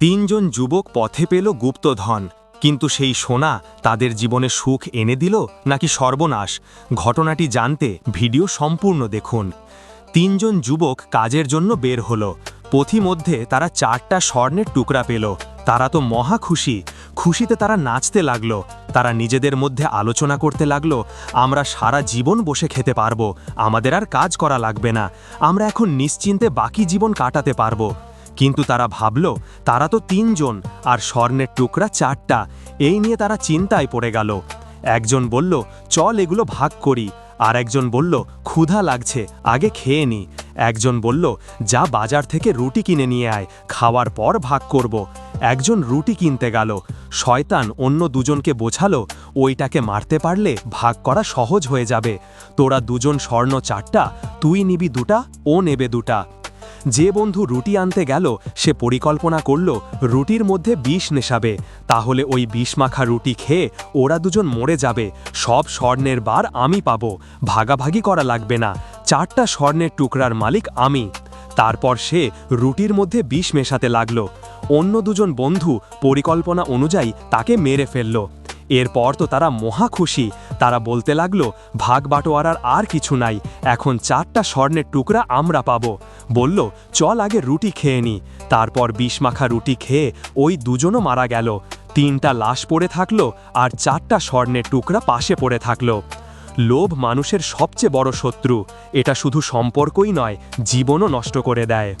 তিনজন যুবক পথে পেল গুপ্তধন, কিন্তু সেই সোনা তাদের জীবনে সুখ এনে দিল নাকি সর্বনাশ? ঘটনাটি জানতে ভিডিও সম্পূর্ণ দেখুন। তিনজন যুবক কাজের জন্য বের হলো। পথিমধ্যে তারা চারটা স্বর্ণের টুকরা পেল। তারা তো মহা খুশি। খুশিতে তারা নাচতে লাগল। তারা নিজেদের মধ্যে আলোচনা করতে লাগল, আমরা সারা জীবন বসে খেতে পারব। আমাদের আর কাজ করা লাগবে না। আমরা এখন নিশ্চিন্তে বাকি জীবন কাটাতে পারব। কিন্তু তারা ভাবল, তারা তো তিনজন আর স্বর্ণের টুকরা চারটা। এই নিয়ে তারা চিন্তায় পড়ে গেল। একজন বলল, চল এগুলো ভাগ করি। আর একজন বলল, ক্ষুধা লাগছে, আগে খেয়ে নি। একজন বলল, যা বাজার থেকে রুটি কিনে নিয়ে আয়, খাওয়ার পর ভাগ করব। একজন রুটি কিনতে গেল। শয়তান অন্য দুজনকে বোঝালো, ওইটাকে মারতে পারলে ভাগ করা সহজ হয়ে যাবে। তোরা দুজন স্বর্ণ চারটা, তুই নিবি দুটা, ও নেবে দুটা। যে বন্ধু রুটি আনতে গেল, সে পরিকল্পনা করল, রুটির মধ্যে বিষ নেশাবে তাহলে ওই বিষ মাখা রুটি খেয়ে ওরা দুজন মরে যাবে। সব স্বর্ণের বার আমি পাবো। ভাগাভাগি করা লাগবে না। চারটা স্বর্ণের টুকরার মালিক আমি। তারপর সে রুটির মধ্যে বিষ মেশাতে লাগল। অন্য দুজন বন্ধু পরিকল্পনা অনুযায়ী তাকে মেরে ফেলল। এরপর তো তারা মহা খুশি। তারা বলতে লাগল, ভাগ বাটোয়ারার আর কিছু নাই। এখন চারটা স্বর্ণের টুকরা আমরা পাবো। বলল, চল আগে রুটি খেয়ে নি। তারপর বিষ মাখা রুটি খেয়ে ওই দুজনও মারা গেল। তিনটা লাশ পড়ে থাকল আর চারটা স্বর্ণের টুকরা পাশে পড়ে থাকল। লোভ মানুষের সবচেয়ে বড় শত্রু। এটা শুধু সম্পর্কই নয়, জীবনও নষ্ট করে দেয়।